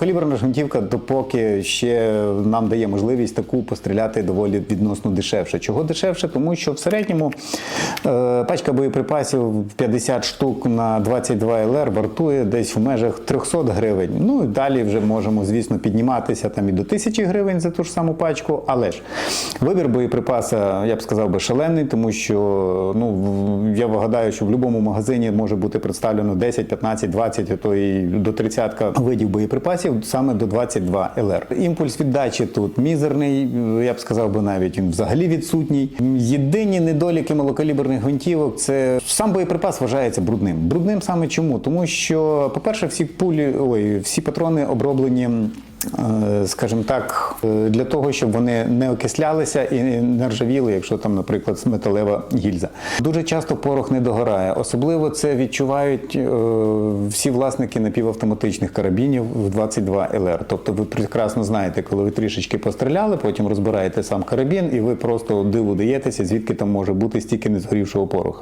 малокаліберна гвинтівка, допоки ще нам дає можливість таку постріляти доволі відносно дешевше. Чого дешевше? Тому що в середньому е, пачка боєприпасів 50 штук на 22 ЛР вартує десь в межах 300 гривень. Ну і далі вже можемо, звісно, підніматися там і до 1000 гривень за ту ж саму пачку. Але ж вибір боєприпаса, я б сказав би, шалений, тому що ну в- що в будь-якому магазині може бути представлено 10, 15, 20, а то і до 30 видів боєприпасів саме до 22 ЛР. Імпульс віддачі тут мізерний, я б сказав би навіть він взагалі відсутній. Єдині недоліки малокаліберних гвинтівок це сам боєприпас вважається брудним. Брудним саме чому? Тому що, по-перше, всі пулі, ой, всі патрони оброблені. Е, Скажімо так, е, для того, щоб вони не окислялися і не ржавіли, якщо там, наприклад, металева гільза. Дуже часто порох не догорає. Особливо це відчувають е, всі власники напівавтоматичних карабінів в 22 ЛР. Тобто ви прекрасно знаєте, коли ви трішечки постріляли, потім розбираєте сам карабін, і ви просто диву даєтеся, звідки там може бути стільки незгорівшого пороху.